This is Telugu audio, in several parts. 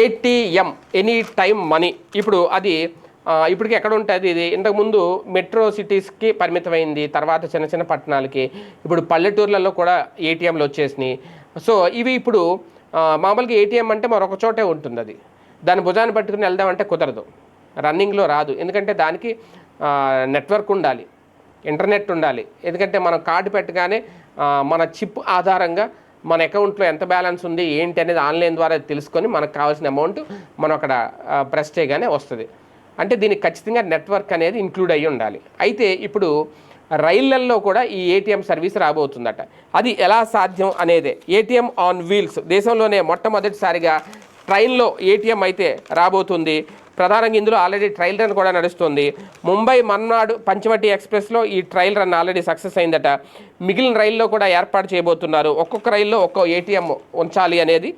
ఏటీఎం ఎనీ టైం మనీ ఇప్పుడు అది ఇప్పటికి ఎక్కడ ఉంటుంది ఇది? ఇంతకుముందు మెట్రో సిటీస్కి పరిమితమైంది తర్వాత చిన్న చిన్న పట్టణాలకి. ఇప్పుడు పల్లెటూర్లలో కూడా ఏటీఎంలు వచ్చేసినాయి. సో ఇవి ఇప్పుడు మామూలుగా ఏటీఎం అంటే మరొక చోటే ఉంటుంది అది దాని భుజాన్ని పట్టుకుని వెళ్దామంటే కుదరదు. రన్నింగ్లో రాదు. ఎందుకంటే దానికి నెట్వర్క్ ఉండాలి. ఇంటర్నెట్ ఉండాలి. ఎందుకంటే మనం కార్డు పెట్టగానే మన చిప్ ఆధారంగా మన అకౌంట్లో ఎంత బ్యాలెన్స్ ఉంది ఏంటి అనేది ఆన్లైన్ ద్వారా తెలుసుకొని మనకు కావాల్సిన అమౌంట్ మనం అక్కడ ప్రెస్ చేయగానే వస్తుంది. అంటే దీనికి ఖచ్చితంగా నెట్వర్క్ అనేది ఇంక్లూడ్ అయ్యి ఉండాలి. అయితే ఇప్పుడు రైళ్ళల్లో కూడా ఈ ఏటీఎం సర్వీస్ రాబోతుందట. అది ఎలా సాధ్యం అనేదే. ATM on wheels. దేశంలోనే మొట్టమొదటిసారిగా ట్రైన్లో ఏటీఎం అయితే రాబోతుంది. ప్రధానంగా ఇందులో ఆల్రెడీ ట్రయల్ రన్ కూడా నడుస్తుంది. ముంబై మన్నాడు పంచవటి ఎక్స్ప్రెస్లో ఈ ట్రయల్ రన్ ఆల్రెడీ సక్సెస్ అయిందట. మిగిలిన రైల్లో కూడా ఏర్పాటు చేయబోతున్నారు. ఒక్కొక్క రైల్లో ఒక్కో ఏటీఎం ఉంచాలి అనేది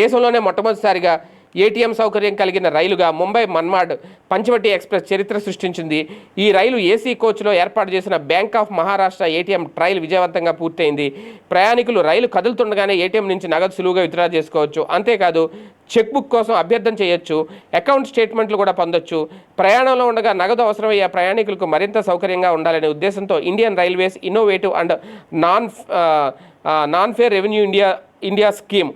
దేశంలోనే మొట్టమొదటిసారిగా ఏటీఎం సౌకర్యం కలిగిన రైలుగా ముంబై మన్మాడ్ పంచవటి ఎక్స్ప్రెస్ చరిత్ర సృష్టించింది. ఈ రైలు ఏసీ కోచ్లో ఏర్పాటు చేసిన bank of Maharashtra ATM trial విజయవంతంగా పూర్తయింది. ప్రయాణికులు రైలు కదులుతుండగానే ఏటీఎం నుంచి నగదు సులువుగా విత్డ్రా చేసుకోవచ్చు. అంతేకాదు చెక్ బుక్ కోసం అభ్యర్థన చేయొచ్చు. అకౌంట్ స్టేట్మెంట్లు కూడా పొందొచ్చు. ప్రయాణంలో ఉండగా నగదు అవసరమయ్యే ప్రయాణికులకు మరింత సౌకర్యంగా ఉండాలనే ఉద్దేశంతో Indian railways innovative and non non fare revenue India India scheme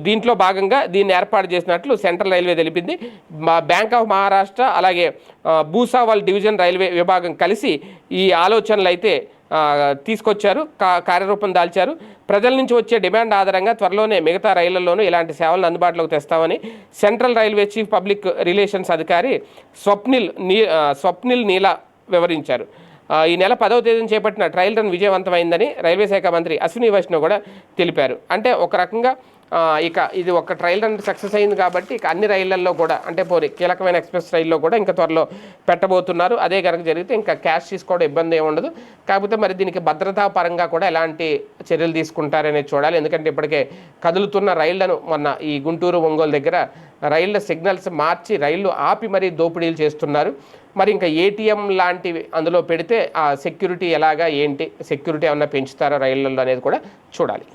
దీంట్లో భాగంగా దీన్ని ఏర్పాటు చేసినట్లు సెంట్రల్ రైల్వే తెలిపింది. బ్యాంక్ ఆఫ్ మహారాష్ట్ర అలాగే ఆ, భూసావల్ డివిజన్ రైల్వే విభాగం కలిసి ఈ ఆలోచనలు అయితే తీసుకొచ్చారు కా- కార్యరూపం దాల్చారు. ప్రజల నుంచి వచ్చే డిమాండ్ ఆధారంగా త్వరలోనే మిగతా రైళ్ళలోనూ ఇలాంటి సేవలను అందుబాటులోకి తెస్తామని central railway chief public relations అధికారి స్వప్నిల్ నీ స్వప్నిల్ నీలా వివరించారు. ఈ నెల పదవ తేదీన చేపట్టిన ట్రయల్ రన్ విజయవంతమైందని రైల్వే శాఖ మంత్రి అశ్విని వైష్ణవ్ కూడా తెలిపారు. అంటే ఒక రకంగా ఇక ఇది ఒక ట్రయల్ రన్ సక్సెస్ అయింది కాబట్టి ఇక అన్ని రైళ్ళలో కూడా అంటే పోనీ కీలకమైన ఎక్స్ప్రెస్ రైల్లో కూడా ఇంకా త్వరలో పెట్టబోతున్నారు. అదే కనుక జరిగితే ఇంకా క్యాష్ తీసుకోవడం ఇబ్బంది ఏమి ఉండదు. కాకపోతే మరి దీనికి భద్రతా పరంగా కూడా ఎలాంటి చర్యలు తీసుకుంటారనేది చూడాలి. ఎందుకంటే ఇప్పటికే కదులుతున్న రైళ్ళను మొన్న ఈ గుంటూరు ఒంగోలు దగ్గర రైళ్ళ సిగ్నల్స్ మార్చి రైళ్ళు ఆపి మరీ దోపిడీలు చేస్తున్నారు. మరి ఇంకా ఏటీఎం లాంటివి అందులో పెడితే ఆ సెక్యూరిటీ ఎలాగా ఏంటి? సెక్యూరిటీ ఏమన్నా పెంచుతారో రైళ్ళలో అనేది కూడా చూడాలి.